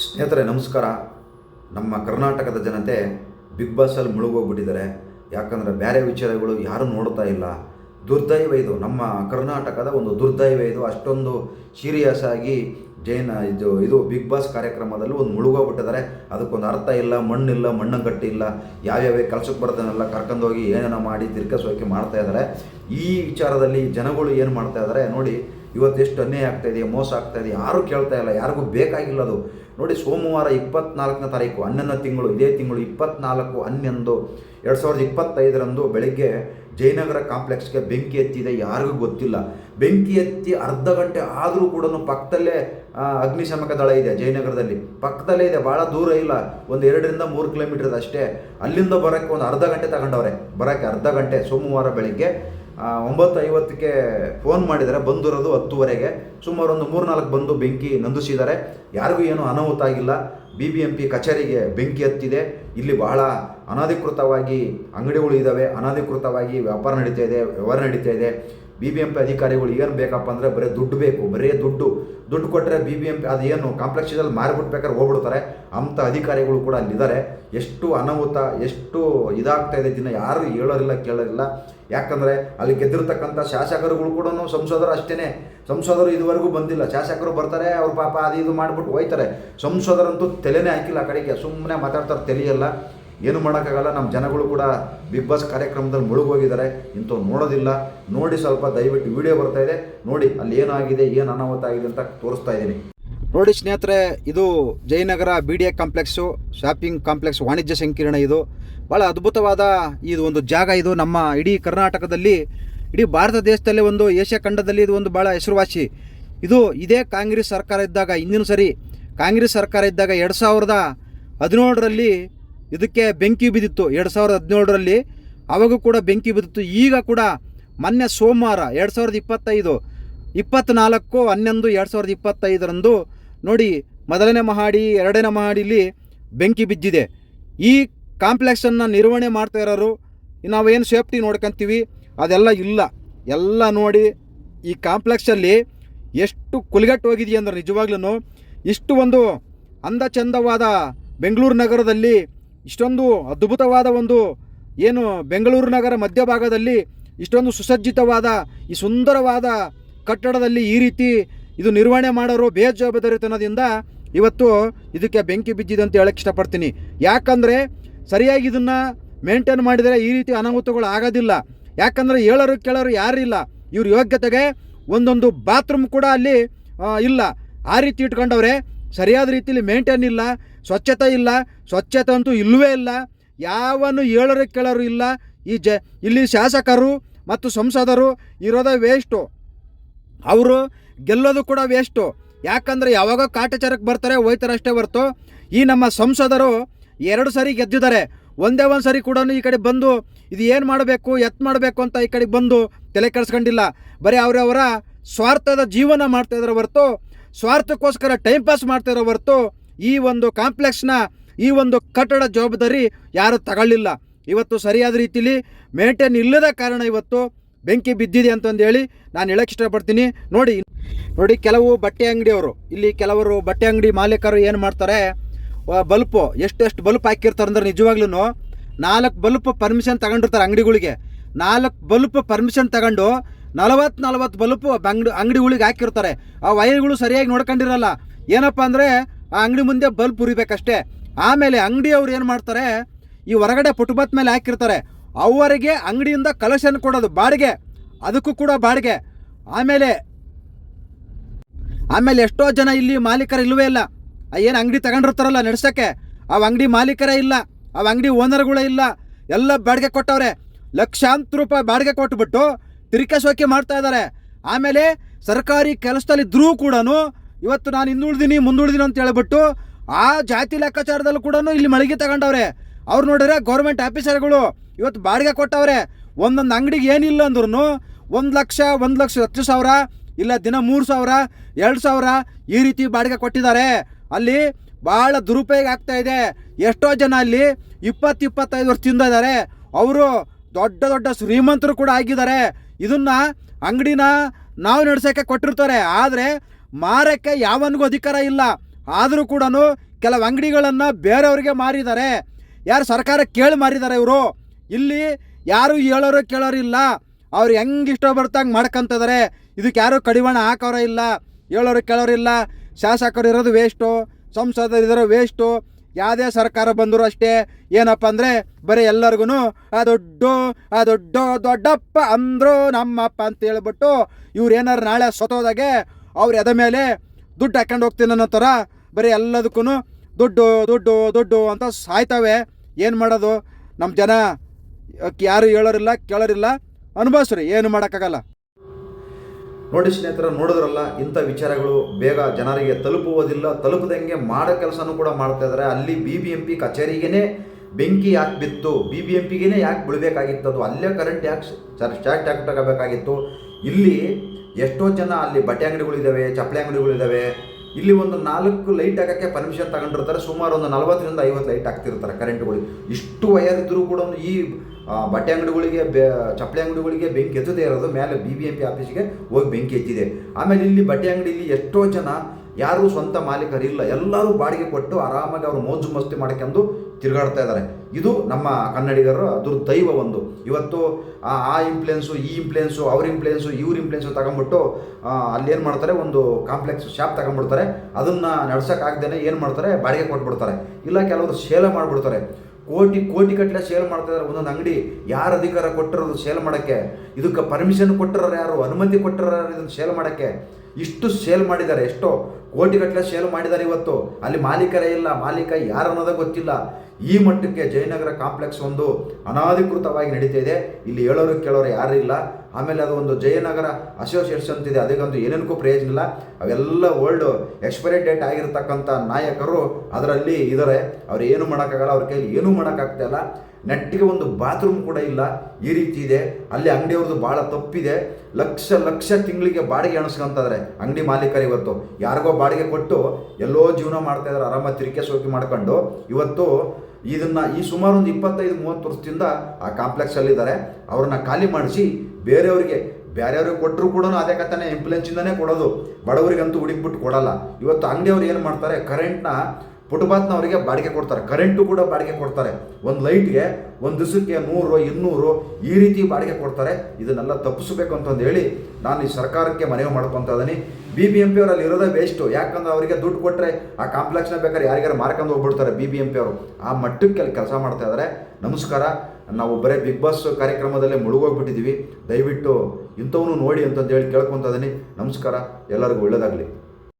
ಸ್ನೇಹಿತರೆ, ನಮಸ್ಕಾರ. ನಮ್ಮ ಕರ್ನಾಟಕದ ಜನತೆ ಬಿಗ್ ಬಾಸಲ್ಲಿ ಮುಳುಗೋಗ್ಬಿಟ್ಟಿದ್ದಾರೆ. ಯಾಕಂದರೆ ಬೇರೆ ವಿಚಾರಗಳು ಯಾರೂ ನೋಡ್ತಾ ಇಲ್ಲ. ದುರ್ದೈವ ಇದು. ನಮ್ಮ ಕರ್ನಾಟಕದ ಒಂದು ದುರ್ದೈವ ಇದು. ಅಷ್ಟೊಂದು ಸೀರಿಯಸ್ ಆಗಿ ಜೈನ ಇದು ಇದು ಬಿಗ್ ಬಾಸ್ ಕಾರ್ಯಕ್ರಮದಲ್ಲಿ ಒಂದು ಮುಳುಗೋಗ್ಬಿಟ್ಟಿದ್ದಾರೆ. ಅದಕ್ಕೊಂದು ಅರ್ಥ ಇಲ್ಲ, ಮಣ್ಣಿಲ್ಲ ಮಣ್ಣು ಗಟ್ಟಿ ಇಲ್ಲ. ಯಾವ್ಯಾವ ಕೆಲಸಕ್ಕೆ ಬರ್ತಾನೆಲ್ಲ ಕರ್ಕೊಂಡೋಗಿ ಏನೇನೋ ಮಾಡಿ ತಿರ್ಕಸೋಕೆ ಮಾಡ್ತಾ ಇದ್ದಾರೆ. ಈ ವಿಚಾರದಲ್ಲಿ ಜನಗಳು ಏನು ಮಾಡ್ತಾ ಇದ್ದಾರೆ, ನೋಡಿ ಇವತ್ತು ಎಷ್ಟು ಅನ್ಯಾಯ ಆಗ್ತಾ ಇದೆ, ಮೋಸ ಆಗ್ತಾ ಇದೆ, ಯಾರೂ ಕೇಳ್ತಾ ಇಲ್ಲ, ಯಾರಿಗೂ ಬೇಕಾಗಿಲ್ಲ ಅದು. ನೋಡಿ, ಸೋಮವಾರ ಇಪ್ಪತ್ನಾಲ್ಕನೇ ತಾರೀಕು, ಹನ್ನೊಂದನೇ ತಿಂಗಳು, ಇದೇ ತಿಂಗಳು ಇಪ್ಪತ್ನಾಲ್ಕು ಹನ್ನೊಂದು, ಎರಡು ಸಾವಿರದ ಇಪ್ಪತ್ತೈದರಂದು ಬೆಳಗ್ಗೆ ಜಯನಗರ ಕಾಂಪ್ಲೆಕ್ಸ್ಗೆ ಬೆಂಕಿ ಎತ್ತಿದೆ, ಯಾರಿಗೂ ಗೊತ್ತಿಲ್ಲ. ಬೆಂಕಿ ಎತ್ತಿ ಅರ್ಧ ಗಂಟೆ ಆದರೂ ಕೂಡ ಪಕ್ಕದಲ್ಲೇ ಅಗ್ನಿಶಾಮಕ ದಳ ಇದೆ ಜಯನಗರದಲ್ಲಿ. ಪಕ್ಕದಲ್ಲೇ ಇದೆ, ಭಾಳ ದೂರ ಇಲ್ಲ, ಒಂದು ಎರಡರಿಂದ ಮೂರು ಕಿಲೋಮೀಟರ್ ಅಷ್ಟೇ ಅಲ್ಲಿಂದ ಬರೋಕ್ಕೆ ಒಂದು ಅರ್ಧ ಗಂಟೆ ತಗೊಂಡವ್ರೆ. ಬರೋಕ್ಕೆ ಅರ್ಧ ಗಂಟೆ, ಸೋಮವಾರ ಬೆಳಿಗ್ಗೆ ಒಂಬತ್ತು ಐವತ್ತಕ್ಕೆ ಫೋನ್ ಮಾಡಿದರೆ ಬಂದಿರೋದು ಹತ್ತುವರೆಗೆ. ಸುಮಾರು ಒಂದು ಮೂರ್ನಾಲ್ಕು ಬಂದು ಬೆಂಕಿ ನಂದಿಸಿದ್ದಾರೆ. ಯಾರಿಗೂ ಏನು ಅನಾಹುತ ಆಗಿಲ್ಲ. ಬಿ ಬಿ ಎಂ ಪಿ ಕಚೇರಿಗೆ ಬೆಂಕಿ ಹತ್ತಿದೆ. ಇಲ್ಲಿ ಬಹಳ ಅನಧಿಕೃತವಾಗಿ ಅಂಗಡಿಗಳು ಇದ್ದಾವೆ. ಅನಧಿಕೃತವಾಗಿ ವ್ಯಾಪಾರ ನಡೀತಾ ಇದೆ, ವ್ಯವಹಾರ ನಡೀತಾ ಇದೆ. ಬಿ ಬಿ ಎಂ ಪಿ ಅಧಿಕಾರಿಗಳು ಏನು ಬೇಕಪ್ಪ ಅಂದರೆ ಬರೀ ದುಡ್ಡು ಬೇಕು, ಬರೀ ದುಡ್ಡು. ದುಡ್ಡು ಕೊಟ್ಟರೆ ಬಿ ಬಿ ಎಂ ಪಿ ಏನು ಕಾಂಪ್ಲೆಕ್ಸಲ್ಲಿ ಮಾರಿಬಿಟ್ಬೇಕಾದ್ರೆ ಹೋಗ್ಬಿಡ್ತಾರೆ. ಅಂಥ ಅಧಿಕಾರಿಗಳು ಕೂಡ ಅಲ್ಲಿದ್ದಾರೆ. ಎಷ್ಟು ಅನಾಹುತ, ಎಷ್ಟು ಇದಾಗ್ತಾ ಇದೆ ದಿನ ಯಾರು ಹೇಳೋರಿಲ್ಲ, ಕೇಳೋರಿಲ್ಲ. ಯಾಕಂದರೆ ಅಲ್ಲಿ ಗೆದ್ದಿರ್ತಕ್ಕಂಥ ಶಾಸಕರುಗಳು ಕೂಡ ಸಂಸದರು ಅಷ್ಟೇ ಸಂಸದರು ಇದುವರೆಗೂ ಬಂದಿಲ್ಲ. ಶಾಸಕರು ಬರ್ತಾರೆ, ಅವ್ರ ಪಾಪ ಅದು ಇದು ಮಾಡಿಬಿಟ್ಟು ಹೋಯ್ತಾರೆ. ಸಂಸದರಂತೂ ತಲೆನೇ ಹಾಕಿಲ್ಲ ಆ ಕಡೆಗೆ. ಸುಮ್ಮನೆ ಮಾತಾಡ್ತಾರೆ, ತಲೆಯಲ್ಲ. ಏನು ಮಾಡೋಕ್ಕಾಗಲ್ಲ. ನಮ್ಮ ಜನಗಳು ಕೂಡ ಬಿಗ್ ಬಾಸ್ ಕಾರ್ಯಕ್ರಮದಲ್ಲಿ ಮುಳುಗೋಗಿದ್ದಾರೆ. ಇಂಥವು ನೋಡೋದಿಲ್ಲ. ನೋಡಿ ಸ್ವಲ್ಪ ದಯವಿಟ್ಟು ವಿಡಿಯೋ ಬರ್ತಾ ಇದೆ. ನೋಡಿ ಅಲ್ಲಿ ಏನಾಗಿದೆ, ಏನು ಅನಾಹುತ ಆಗಿದೆ ಅಂತ ತೋರಿಸ್ತಾ ಇದ್ದೀನಿ. ನೋಡಿ ಸ್ನೇಹಿತರೆ, ಇದು Jayanagar B D A complex, shopping complex ವಾಣಿಜ್ಯ ಸಂಕೀರ್ಣ ಇದು. ಭಾಳ ಅದ್ಭುತವಾದ ಇದು ಒಂದು ಜಾಗ ಇದು ನಮ್ಮ ಇಡೀ ಕರ್ನಾಟಕದಲ್ಲಿ, ಇಡೀ ಭಾರತ ದೇಶದಲ್ಲೇ ಒಂದು, ಏಷ್ಯಾ ಖಂಡದಲ್ಲಿ ಇದು ಒಂದು ಭಾಳ ಹೆಸರುವಾಸಿ. ಇದು ಇದೇ ಕಾಂಗ್ರೆಸ್ ಸರ್ಕಾರ ಇದ್ದಾಗ, ಹಿಂದಿನ ಸರಿ ಕಾಂಗ್ರೆಸ್ ಸರ್ಕಾರ ಇದ್ದಾಗ ಎರಡು ಸಾವಿರದ ಹದಿನೇಳರಲ್ಲಿ ಇದಕ್ಕೆ ಬೆಂಕಿ ಬಿದ್ದಿತ್ತು. ಎರಡು ಸಾವಿರದ ಹದಿನೇಳರಲ್ಲಿ ಆವಾಗೂ ಕೂಡ ಬೆಂಕಿ ಬಿದ್ದಿತ್ತು. ಈಗ ಕೂಡ ಮೊನ್ನೆ ಸೋಮವಾರ, ಎರಡು ಸಾವಿರದ ಇಪ್ಪತ್ತೈದು ಇಪ್ಪತ್ತ್ನಾಲ್ಕು ಹನ್ನೊಂದು, ಎರಡು ಸಾವಿರದ ಇಪ್ಪತ್ತೈದರಂದು ನೋಡಿ, ಮೊದಲನೇ ಮಹಡಿ, ಎರಡನೇ ಮಹಡಿಲಿ ಬೆಂಕಿ ಬಿದ್ದಿದೆ. ಈ ಕಾಂಪ್ಲೆಕ್ಸನ್ನು ನಿರ್ವಹಣೆ ಮಾಡ್ತಾ ಇರೋರು, ನಾವೇನು ಸೇಫ್ಟಿ ನೋಡ್ಕೊತೀವಿ? ಅದೆಲ್ಲ ಇಲ್ಲ. ಎಲ್ಲ ನೋಡಿ, ಈ ಕಾಂಪ್ಲೆಕ್ಸಲ್ಲಿ ಎಷ್ಟು ಕುಲಿಗಟ್ಟು ಹೋಗಿದೆಯಾ ಅಂದ್ರೆ ನಿಜವಾಗ್ಲೂ ಇಷ್ಟು ಒಂದು ಅಂದ ಚಂದವಾದ ಬೆಂಗಳೂರು ನಗರದಲ್ಲಿ ಇಷ್ಟೊಂದು ಅದ್ಭುತವಾದ ಒಂದು ಏನು ಬೆಂಗಳೂರು ನಗರ ಮಧ್ಯಭಾಗದಲ್ಲಿ ಇಷ್ಟೊಂದು ಸುಸಜ್ಜಿತವಾದ, ಈ ಸುಂದರವಾದ ಕಟ್ಟಡದಲ್ಲಿ ಈ ರೀತಿ ಇದು ನಿರ್ವಹಣೆ ಮಾಡೋರು ಬೇಜವಾಬ್ದಾರಿತನದಿಂದ ಇವತ್ತು ಇದಕ್ಕೆ ಬೆಂಕಿ ಬಿದ್ದಿದೆ ಅಂತ ಹೇಳಕ್ಕೆ ಇಷ್ಟಪಡ್ತೀನಿ. ಯಾಕಂದರೆ ಸರಿಯಾಗಿ ಇದನ್ನು ಮೇಂಟೈನ್ ಮಾಡಿದರೆ ಈ ರೀತಿ ಅನಾಹುತಗಳು ಆಗೋದಿಲ್ಲ. ಯಾಕಂದರೆ ಹೇಳೋರು ಕೇಳೋರು ಯಾರು ಇಲ್ಲ. ಇವ್ರ ಯೋಗ್ಯತೆಗೆ ಒಂದೊಂದು ಬಾತ್ರೂಮ್ ಕೂಡ ಅಲ್ಲಿ ಇಲ್ಲ. ಆ ರೀತಿ ಇಟ್ಕೊಂಡವ್ರೆ ಸರಿಯಾದ ರೀತಿಯಲ್ಲಿ ಮೇಂಟೈನ್ ಇಲ್ಲ, ಸ್ವಚ್ಛತೆ ಇಲ್ಲ. ಸ್ವಚ್ಛತೆ ಅಂತೂ ಇಲ್ಲವೇ ಇಲ್ಲ. ಯಾವನು ಹೇಳೋರು ಕೇಳೋರು ಇಲ್ಲ. ಈ ಜ, ಇಲ್ಲಿ ಶಾಸಕರು ಮತ್ತು ಸಂಸದರು ಇರೋದೇ ವೇಸ್ಟು ಅವರು ಗೆಲ್ಲೋದು ಕೂಡ ವೇಸ್ಟು ಯಾಕಂದರೆ ಯಾವಾಗ ಕಾಟಾಚಾರಕ್ಕೆ ಬರ್ತಾರೆ ಹೋಯ್ತಾರೆ ಅಷ್ಟೇ ಹೊರ್ತು. ಈ ನಮ್ಮ ಸಂಸದರು ಎರಡು ಸಾರಿ ಗೆದ್ದಿದ್ದಾರೆ. ಒಂದೇ ಒಂದು ಸಾರಿ ಕೂಡ ಈ ಕಡೆ ಬಂದು, ಇದು ಏನು ಮಾಡಬೇಕು, ಎತ್ ಮಾಡಬೇಕು ಅಂತ ಈ ಕಡೆ ಬಂದು ತಲೆ ಕೆಡಿಸ್ಕೊಂಡಿಲ್ಲ. ಬರೀ ಅವರವರ ಸ್ವಾರ್ಥದ ಜೀವನ ಮಾಡ್ತಾ ಇದ್ದಾರೆ ಹೊರ್ತು. ಸ್ವಾರ್ಥಕ್ಕೋಸ್ಕರ ಟೈಮ್ ಪಾಸ್ ಮಾಡ್ತಾ ಇರೋ ಹೊರ್ತು. ಈ ಒಂದು ಕಾಂಪ್ಲೆಕ್ಸ್ನ ಈ ಒಂದು ಕಟ್ಟಡ ಜವಾಬ್ದಾರಿ ಯಾರು ತಗೊಳ್ಳಿಲ್ಲ. ಇವತ್ತು ಸರಿಯಾದ ರೀತಿಲಿ ಮೇಂಟೈನ್ ಇಲ್ಲದ ಕಾರಣ ಇವತ್ತು ಬೆಂಕಿ ಬಿದ್ದಿದೆ ಅಂತಂದು ಹೇಳಿ ನಾನು ಹೇಳಕ್ಕೆ ಇಷ್ಟಪಡ್ತೀನಿ. ನೋಡಿ ನೋಡಿ ಕೆಲವು ಬಟ್ಟೆ ಅಂಗಡಿಯವರು, ಇಲ್ಲಿ ಕೆಲವರು ಬಟ್ಟೆ ಅಂಗಡಿ ಮಾಲೀಕರು ಏನು ಮಾಡ್ತಾರೆ ಬಲ್ಪು, ಎಷ್ಟೆಷ್ಟು ಬಲ್ಪ್ ಹಾಕಿರ್ತಾರೆ ಅಂದ್ರೆ ನಿಜವಾಗ್ಲೂ ನಾಲ್ಕು ಬಲ್ಪ್ ಪರ್ಮಿಷನ್ ತಗೊಂಡಿರ್ತಾರೆ ಅಂಗಡಿಗಳಿಗೆ. ನಾಲ್ಕು ಬಲ್ಪ್ ಪರ್ಮಿಷನ್ ತಗೊಂಡು ನಲವತ್ತು ನಲವತ್ತು ಬಲ್ಪ್ ಅಂಗಡಿ ಅಂಗಡಿಗಳಿಗೆ ಹಾಕಿರ್ತಾರೆ. ಆ ವೈರ್ಗಳು ಸರಿಯಾಗಿ ನೋಡ್ಕೊಂಡಿರಲ್ಲ. ಏನಪ್ಪ ಅಂದರೆ ಆ ಅಂಗಡಿ ಮುಂದೆ ಬಲ್ಪ್ ಉರಿಬೇಕಷ್ಟೇ. ಆಮೇಲೆ ಅಂಗಡಿಯವ್ರು ಏನು ಮಾಡ್ತಾರೆ, ಈ ಹೊರಗಡೆ ಪುಟ್ಬಾತ್ ಮೇಲೆ ಹಾಕಿರ್ತಾರೆ. ಅವರಿಗೆ ಅಂಗಡಿಯಿಂದ ಕಲೆಕ್ಷನ್ ಕೊಡೋದು ಬಾಡಿಗೆ. ಅದಕ್ಕೂ ಕೂಡ ಬಾಡಿಗೆ. ಆಮೇಲೆ ಆಮೇಲೆ ಎಷ್ಟೋ ಜನ ಇಲ್ಲಿ ಮಾಲೀಕರು ಇಲ್ಲವೇ ಇಲ್ಲ. ಏನು ಅಂಗಡಿ ತಗೊಂಡಿರ್ತಾರಲ್ಲ ನಡೆಸೋಕ್ಕೆ? ಅವ ಅಂಗಡಿ ಮಾಲೀಕರೇ ಇಲ್ಲ. ಅವ ಅಂಗಡಿ ಓನರ್ಗಳೇ ಇಲ್ಲ. ಎಲ್ಲ ಬಾಡಿಗೆ ಕೊಟ್ಟವ್ರೆ. ಲಕ್ಷಾಂತರ ರೂಪಾಯಿ ಬಾಡಿಗೆ ಕೊಟ್ಬಿಟ್ಟು ತಿರುಕೇಸೋಕೆ ಮಾಡ್ತಾ ಇದ್ದಾರೆ ಆಮೇಲೆ ಸರ್ಕಾರಿ ಕೆಲಸದಲ್ಲಿದ್ದರೂ ಕೂಡ ಇವತ್ತು ನಾನು ಹಿಂದುಳಿದೀನಿ ಮುಂದುಳಿದೀನಿ ಅಂತ ಹೇಳ್ಬಿಟ್ಟು ಆ ಜಾತಿ ಲೆಕ್ಕಾಚಾರದಲ್ಲೂ ಕೂಡ ಇಲ್ಲಿ ಮಳಿಗೆ ತಗೊಂಡವ್ರೆ. ಅವ್ರು ನೋಡಿದ್ರೆ ಗೌರ್ಮೆಂಟ್ ಆಫೀಸರ್ಗಳು ಇವತ್ತು ಬಾಡಿಗೆ ಕೊಟ್ಟವ್ರೆ, ಒಂದೊಂದು ಅಂಗಡಿಗೆ ಏನಿಲ್ಲ ಅಂದ್ರೂ ಒಂದು ಲಕ್ಷ ಒಂದು ಲಕ್ಷ ಹತ್ತು ಸಾವಿರ, ಇಲ್ಲ ದಿನ ಮೂರು ಸಾವಿರ, ಎರಡು ಸಾವಿರ ಈ ರೀತಿ ಬಾಡಿಗೆ ಕೊಟ್ಟಿದ್ದಾರೆ. ಅಲ್ಲಿ ಭಾಳ ದುರುಪಯೋಗ ಆಗ್ತಾ ಇದೆ. ಎಷ್ಟೋ ಜನ ಅಲ್ಲಿ ಇಪ್ಪತ್ತು ಇಪ್ಪತ್ತೈದು ವರ್ಷ ಇದ್ದಾರೆ ಅವರು ದೊಡ್ಡ ದೊಡ್ಡ ಶ್ರೀಮಂತರು ಕೂಡ ಆಗಿದ್ದಾರೆ. ಇದನ್ನು ಅಂಗಡಿನ ನಾವು ನಡೆಸೋಕ್ಕೆ ಕೊಟ್ಟಿರ್ತಾರೆ. ಆದರೆ ಮಾರಕ್ಕೆ ಯಾವನಿಗೂ ಅಧಿಕಾರ ಇಲ್ಲ. ಆದರೂ ಕೂಡ ಕೆಲವು ಅಂಗಡಿಗಳನ್ನು ಬೇರೆಯವ್ರಿಗೆ ಮಾರಿದ್ದಾರೆ. ಯಾರು ಸರ್ಕಾರ ಕೇಳಿ ಮಾರಿದ್ದಾರೆ ಇವರು? ಇಲ್ಲಿ ಯಾರು ಹೇಳೋರು ಕೇಳೋರಿಲ್ಲ ಅವ್ರು ಹೆಂಗೆ ಇಷ್ಟ ಬರ್ತಂಗೆ ಮಾಡ್ಕೊಂತಿದ್ದಾರೆ ಇದಕ್ಕೆ ಯಾರು ಕಡಿವಾಣ ಹಾಕೋರ ಇಲ್ಲ. ಹೇಳೋರು ಕೇಳೋರಿಲ್ಲ ಶಾಸಕರು ಇರೋದು ವೇಸ್ಟು ಸಂಸದರು ಇರೋದು ವೇಸ್ಟು ಯಾವುದೇ ಸರ್ಕಾರ ಬಂದರೂ ಅಷ್ಟೇ. ಏನಪ್ಪ ಅಂದರೆ ಬರೀ ಎಲ್ಲರಿಗೂ ಆ ದೊಡ್ಡ ಆ ದೊಡ್ಡ, ದೊಡ್ಡಪ್ಪ ಅಂದರು ನಮ್ಮಪ್ಪ ಅಂತ ಹೇಳ್ಬಿಟ್ಟು ಇವ್ರು ಏನಾರು ನಾಳೆ ಸತೋದಾಗೆ ಅವ್ರು ಎದ ಮೇಲೆ ದುಡ್ಡು ಹಾಕೊಂಡು ಹೋಗ್ತೀನಿ ಅನ್ನೋ ಥರ ಬರೀ ಎಲ್ಲದಕ್ಕೂ ದುಡ್ಡು ದುಡ್ಡು ದುಡ್ಡು ಅಂತ ಸಾಯ್ತವೆ. ಏನು ಮಾಡೋದು? ನಮ್ಮ ಜನ ಯಾರು ಹೇಳೋರಿಲ್ಲ, ಕೇಳೋರಿಲ್ಲ? ಅನುಭವಿಸ್ರಿ, ಏನು ಮಾಡೋಕ್ಕಾಗಲ್ಲ. ನೋಡಿ ಸ್ನೇಹಿತರ, ನೋಡಿದ್ರಲ್ಲ, ಇಂಥ ವಿಚಾರಗಳು ಬೇಗ ಜನರಿಗೆ ತಲುಪುವುದಿಲ್ಲ. ತಲುಪದಂಗೆ ಮಾಡೋ ಕೆಲಸನೂ ಕೂಡ ಮಾಡ್ತಾ ಇದ್ದಾರೆ. ಅಲ್ಲಿ ಬಿ ಬಿ ಎಂ ಪಿ ಕಚೇರಿಗೇನೆ ಬೆಂಕಿ ಯಾಕೆ ಬಿತ್ತು? ಬಿ ಬಿ ಎಂ ಪಿಗೇನೆ ಯಾಕೆ ಬಿಡಬೇಕಾಗಿತ್ತು ಅದು? ಅಲ್ಲೇ ಕರೆಂಟ್ ಯಾಕೆ ಸ್ಟಾರ್ಟ್ ಆಗಿ ತಗೋಬೇಕಾಗಿತ್ತು? ಇಲ್ಲಿ ಎಷ್ಟೋ ಜನ ಅಲ್ಲಿ ಬಟ್ಟೆ ಅಂಗಡಿಗಳಿದ್ದಾವೆ, ಚಪ್ಪಲಿ ಅಂಗಡಿಗಳಿದ್ದಾವೆ. ಇಲ್ಲಿ ಒಂದು ನಾಲ್ಕು ಲೈಟ್ ಹಾಕೋಕ್ಕೆ ಪರ್ಮಿಷನ್ ತಗೊಂಡಿರ್ತಾರೆ. ಸುಮಾರು ಒಂದು ನಲವತ್ತರಿಂದ ಐವತ್ತು ಲೈಟ್ ಹಾಕ್ತಿರ್ತಾರೆ ಕರೆಂಟ್ಗಳು ಇಷ್ಟು ವಯರ್ ಇದ್ದರೂ ಕೂಡ ಈ ಬಟ್ಟೆ ಅಂಗಡಿಗಳಿಗೆ ಬೆ, ಚಪ್ಪಲಿ ಅಂಗಡಿಗಳಿಗೆ ಬೆಂಕಿ ಎತ್ತದೇ ಇರೋದು, ಮೇಲೆ ಬಿ ಬಿ ಎಂ ಪಿ ಆಫೀಸಿಗೆ ಹೋಗಿ ಬೆಂಕಿ ಎತ್ತಿದೆ. ಆಮೇಲೆ ಇಲ್ಲಿ ಬಟ್ಟೆ ಅಂಗಡಿಯಲ್ಲಿ ಎಷ್ಟೋ ಜನ ಯಾರೂ ಸ್ವಂತ ಮಾಲೀಕರಿಲ್ಲ, ಎಲ್ಲರೂ ಬಾಡಿಗೆ ಕೊಟ್ಟು ಆರಾಮಾಗಿ ಅವರು ಮೋಜು ಮಸ್ತಿ ಮಾಡ್ಕೊಂಡು ತಿರುಗಾಡ್ತಾ ಇದ್ದಾರೆ. ಇದು ನಮ್ಮ ಕನ್ನಡಿಗರ ದುರ್ದೈವ ಒಂದು. ಇವತ್ತು ಆ ಇಂಪ್ಲೆನ್ಸು ಈ ಇಂಪ್ಲೆನ್ಸು ಅವ್ರ ಇಂಪ್ಲೆನ್ಸು ಇವ್ರ ಇಂಪ್ಲೆನ್ಸು ತಗೊಂಬಿಟ್ಟು ಅಲ್ಲೇನು ಮಾಡ್ತಾರೆ, ಒಂದು ಕಾಂಪ್ಲೆಕ್ಸ್ ಶಾಪ್ ತಗೊಂಡ್ಬಿಡ್ತಾರೆ. ಅದನ್ನು ನಡ್ಸೋಕ್ಕಾಗ್ದೇ ಏನು ಮಾಡ್ತಾರೆ, ಬಾಡಿಗೆ ಕೊಟ್ಬಿಡ್ತಾರೆ. ಇಲ್ಲ, ಕೆಲವರು ಸೇಲ ಮಾಡಿಬಿಡ್ತಾರೆ. ಕೋಟಿ ಕೋಟಿ ಕಟ್ಟಲೆ ಸೇಲ್ ಮಾಡ್ತಾ ಇದ್ದಾರೆ ಒಂದೊಂದು ಅಂಗಡಿ. ಯಾರು ಅಧಿಕಾರ ಕೊಟ್ಟಿರೋದು ಸೇಲ್ ಮಾಡೋಕ್ಕೆ? ಇದಕ್ಕೆ ಪರ್ಮಿಷನ್ ಕೊಟ್ಟಿರೋರು ಯಾರು? ಅನುಮತಿ ಕೊಟ್ಟಿರೋರು ಯಾರು ಇದನ್ನು ಸೇಲ್ ಮಾಡೋಕ್ಕೆ? ಇಷ್ಟು ಸೇಲ್ ಮಾಡಿದ್ದಾರೆ, ಎಷ್ಟೋ. ಕೋಟಿ ಗಟ್ಟಲೆ ಸೇಲ್ ಮಾಡಿದ್ದಾರೆ ಇವತ್ತು. ಅಲ್ಲಿ ಮಾಲೀಕರೇ ಇಲ್ಲ. ಮಾಲೀಕ ಯಾರು ಅನ್ನೋದೇ ಗೊತ್ತಿಲ್ಲ. ಈ ಮಟ್ಟಕ್ಕೆ ಜಯನಗರ ಕಾಂಪ್ಲೆಕ್ಸ್ ಒಂದು ಅನಾಧಿಕೃತವಾಗಿ ನಡೀತಾ ಇದೆ. ಇಲ್ಲಿ ಹೇಳೋರು ಕೇಳೋರು ಯಾರು ಇಲ್ಲ. ಆಮೇಲೆ ಅದು ಒಂದು ಜಯನಗರ ಅಸೋಸಿಯೇಷನ್ ಅಂತಿದೆ ಅದಕ್ಕಂತೂ ಏನೇನಕ್ಕೂ ಪ್ರಯೋಜನ ಇಲ್ಲ. ಅವೆಲ್ಲ ಓಲ್ಡ್ ಎಕ್ಸ್ಪೈರಿ ಡೇಟ್ ಆಗಿರ್ತಕ್ಕಂಥ ನಾಯಕರು ಅದರಲ್ಲಿ ಇದ್ದಾರೆ. ಅವ್ರು ಏನು ಮಾಡೋಕ್ಕಾಗಲ್ಲ. ಅವ್ರ ಕೈಯಲ್ಲಿ ಏನೂ ಮಾಡೋಕ್ಕಾಗ್ತಾ ಇಲ್ಲ. ನೆಟ್ಟಿಗೆ ಒಂದು ಬಾತ್ರೂಮ್ ಕೂಡ ಇಲ್ಲ. ಈ ರೀತಿ ಇದೆ. ಅಲ್ಲಿ ಅಂಗಡಿಯವ್ರದ್ದು ಭಾಳ ತಪ್ಪಿದೆ. ಲಕ್ಷ ಲಕ್ಷ ತಿಂಗಳಿಗೆ ಬಾಡಿಗೆ ಅಣಿಸ್ಕೊಂತಂದ್ರೆ ಅಂಗಡಿ ಮಾಲೀಕರು ಇವತ್ತು. ಯಾರಿಗೋ ಬಾಡಿಗೆ ಕೊಟ್ಟು ಎಲ್ಲೋ ಜೀವನ ಮಾಡ್ತಾ ಇದ್ದಾರೆ ಆರಾಮ ತಿರಿಕೆ ಸೋಕಿ ಮಾಡ್ಕೊಂಡು ಇವತ್ತು ಇದನ್ನು ಈ ಸುಮಾರು ಒಂದು ಇಪ್ಪತ್ತೈದು, ಮೂವತ್ತು ವರ್ಷದಿಂದ ಆ ಕಾಂಪ್ಲೆಕ್ಸಲ್ಲಿದ್ದಾರೆ ಅವ್ರನ್ನ ಖಾಲಿ ಮಾಡಿಸಿ ಬೇರೆಯವರಿಗೆ ಬೇರೆಯವ್ರಿಗೆ ಕೊಟ್ಟರು ಕೂಡ ಅದೇ ಕಥನೆ ಇಂಪ್ಲೆನ್ಸಿಂದನೇ ಕೊಡೋದು. ಬಡವರಿಗಂತೂ ಹುಡುಕ್ಬಿಟ್ಟು ಕೊಡಲ್ಲ. ಇವತ್ತು ಅಂಗಡಿಯವ್ರು ಏನು ಮಾಡ್ತಾರೆ? ಕರೆಂಟ್ನ ಫುಟ್ಪಾತ್ನವರಿಗೆ ಬಾಡಿಗೆ ಕೊಡ್ತಾರೆ. ಕರೆಂಟು ಕೂಡ ಬಾಡಿಗೆ ಕೊಡ್ತಾರೆ. ಒಂದು ಲೈಟ್ಗೆ ಒಂದು ದಿವಸಕ್ಕೆ ನೂರು, ಇನ್ನೂರು ಈ ರೀತಿ ಬಾಡಿಗೆ ಕೊಡ್ತಾರೆ. ಇದನ್ನೆಲ್ಲ ತಪ್ಪಿಸಬೇಕು ಅಂತಂದು ಹೇಳಿ ನಾನು ಈ ಸರ್ಕಾರಕ್ಕೆ ಮನವಿ ಮಾಡ್ಕೊತಾ ಇದ್ದೀನಿ. ಬಿ ಬಿ ಎಂ ಪಿ ಅವರಲ್ಲಿ ಇರೋದೇ ವೇಸ್ಟು ಯಾಕಂದ್ರೆ ಅವರಿಗೆ ದುಡ್ಡು ಕೊಟ್ಟರೆ ಆ ಕಾಂಪ್ಲೆಕ್ಸ್ನ ಬೇಕಾದ್ರೆ ಯಾರಿಗಾರು ಮಾರ್ಕೊಂಡು ಹೋಗ್ಬಿಡ್ತಾರೆ ಬಿ ಬಿ ಎಂ ಪಿ ಅವರು ಆ ಮಟ್ಟಕ್ಕೆ ಅಲ್ಲಿ ಕೆಲಸ ಮಾಡ್ತಾ ಇದ್ದಾರೆ. ನಮಸ್ಕಾರ. ನಾವು ಬರೀ ಬಿಗ್ ಬಾಸ್ ಕಾರ್ಯಕ್ರಮದಲ್ಲೇ ಮುಳುಗೋಗ್ಬಿಟ್ಟಿದ್ದೀವಿ. ದಯವಿಟ್ಟು ಇಂಥವನು ನೋಡಿ ಅಂತಂದು ಹೇಳಿ ಕೇಳ್ಕೊತಾ ಇದ್ದೀನಿ. ನಮಸ್ಕಾರ. ಎಲ್ಲರಿಗೂ ಒಳ್ಳೆಯದಾಗಲಿ